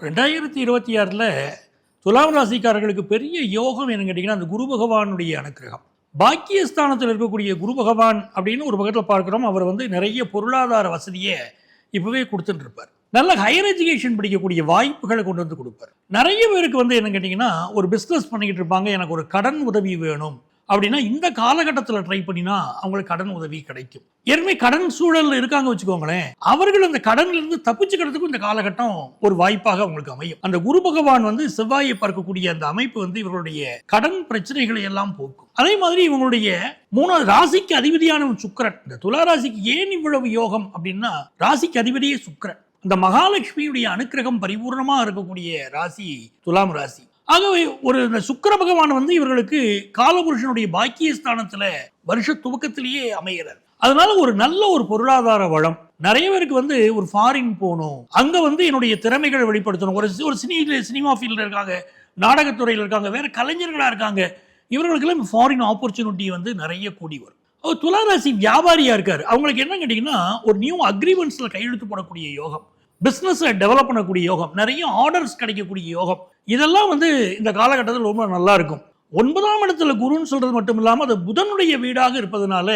ரெண்டாயிரத்தி இருபத்தி ஆறில் துலாம் ராசிக்காரர்களுக்கு பெரிய யோகம் என்னன்னு கேட்டிங்கன்னா அந்த குரு பகவானுடைய அனுக்கிரகம். பாக்கியஸ்தானத்தில் இருக்கக்கூடிய குரு பகவான் அப்படின்னு ஒரு பக்கத்தில் பார்க்குறோம். அவர் வந்து நிறைய பொருளாதார வசதியை இப்போவே கொடுத்துட்டுருப்பார். நல்ல ஹையர் எஜுகேஷன் படிக்கக்கூடிய வாய்ப்புகளை கொண்டு வந்து கொடுப்பார். நிறைய பேருக்கு வந்து என்ன கேட்டிங்கன்னா ஒரு பிஸ்னஸ் பண்ணிக்கிட்டு இருப்பாங்க. எனக்கு ஒரு கடன் உதவி வேணும். அப்படின்னா இந்த காலகட்டத்தில் ட்ரை பண்ணினா அவங்களுக்கு கடன் உதவி கிடைக்கும். ஏற்கனவே கடன் சூழலில் இருக்காங்க வச்சுக்கோங்களேன். அவர்கள் அந்த கடன்லேருந்து தப்பிச்சுக்கிறதுக்கும் இந்த காலகட்டம் ஒரு வாய்ப்பாக அவங்களுக்கு அமையும். அந்த குரு பகவான் வந்து செவ்வாயை பார்க்கக்கூடிய அந்த அமைப்பு வந்து இவர்களுடைய கடன் பிரச்சனைகளை எல்லாம் போக்கும். அதே மாதிரி இவங்களுடைய மூணாவது ராசிக்கு அதிபதியான சுக்கரன். இந்த துலா ராசிக்கு ஏன் இவ்வளவு யோகம் அப்படின்னா ராசிக்கு அதிபதியே சுக்கரன். இந்த மகாலட்சுமியுடைய அனுக்கிரகம் பரிபூர்ணமாக இருக்கக்கூடிய ராசி துலாம் ராசி. ஆகவே ஒரு இந்த சுக்கிர பகவான் வந்து இவர்களுக்கு காலபுருஷனுடைய பாக்கியஸ்தானத்துல வருஷ துவக்கத்திலேயே அமைகிறார். அதனால ஒரு நல்ல ஒரு பொருளாதார வளம். நிறைய பேருக்கு வந்து ஒரு ஃபாரின் போகணும். அங்க வந்து என்னுடைய திறமைகளை வெளிப்படுத்தணும். ஒரு சி- ஒரு சினி சினிமா ஃபீல்டில் இருக்காங்க நாடகத்துறையில் இருக்காங்க வேற கலைஞர்களா இருக்காங்க. இவர்களுக்கெல்லாம் ஃபாரின் ஆப்பர்ச்சுனிட்டி வந்து நிறைய கூடி வரும். அவர் துளாராசி வியாபாரியா இருக்காரு. அவங்களுக்கு என்ன கேட்டிங்கன்னா ஒரு நியூ அக்ரிமெண்ட்ஸ்ல கையெழுத்து போடக்கூடிய யோகம். பிஸ்னஸை டெவலப் பண்ணக்கூடிய யோகம் நிறைய ஆர்டர்ஸ் கிடைக்கக்கூடிய யோகம் இதெல்லாம் வந்து இந்த காலகட்டத்தில் ரொம்ப நல்லா இருக்கும். ஒன்பதாம் இடத்துல குருன்னு சொல்றது மட்டும் இல்லாமல் அது புதனுடைய வீடாக இருப்பதனால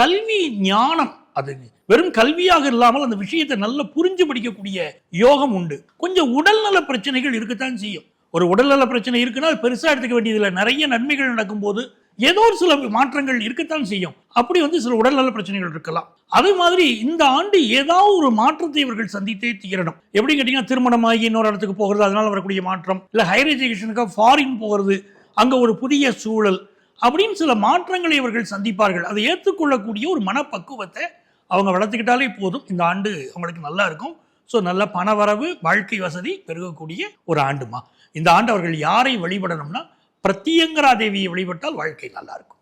கல்வி ஞானம் அது வெறும் கல்வியாக இல்லாமல் அந்த விஷயத்தை நல்லா புரிஞ்சு படிக்கக்கூடிய யோகம் உண்டு. கொஞ்சம் உடல்நல பிரச்சனைகள் இருக்கத்தான் செய்யும். ஒரு உடல்நல பிரச்சனை இருக்குன்னா பெருசாக எடுத்துக்க வேண்டியதில்லை. நிறைய நன்மைகள் நடக்கும்போது ஏதோ ஒரு சில மாற்றங்கள் இருக்கத்தான் செய்யும். அப்படி வந்து சில உடல்நல பிரச்சனைகள் இருக்கலாம். அதே மாதிரி இந்த ஆண்டு ஏதாவது ஒரு மாற்றத்தை இவர்கள் சந்தித்தே தீரணும். எப்படி கேட்டீங்கன்னா திருமணமாகி இன்னொரு இடத்துக்கு போகிறது அதனால வரக்கூடிய மாற்றம். இல்லை ஹையர் எஜுகேஷனுக்காக ஃபாரின் போகிறது அங்கே ஒரு புதிய சூழல் அப்படின்னு சில மாற்றங்களை இவர்கள் சந்திப்பார்கள். அதை ஏற்றுக்கொள்ளக்கூடிய ஒரு மனப்பக்குவத்தை அவங்க வளர்த்துக்கிட்டாலே போதும். இந்த ஆண்டு அவங்களுக்கு நல்லா இருக்கும். ஸோ நல்ல பணவரவு வாழ்க்கை வசதி பெருகக்கூடிய ஒரு ஆண்டுமா. இந்த ஆண்டு அவர்கள் யாரை வழிபடணும்னா பிரத்தியங்கரா தேவியை வழிபட்டால் வாழ்க்கை நல்லா இருக்கும்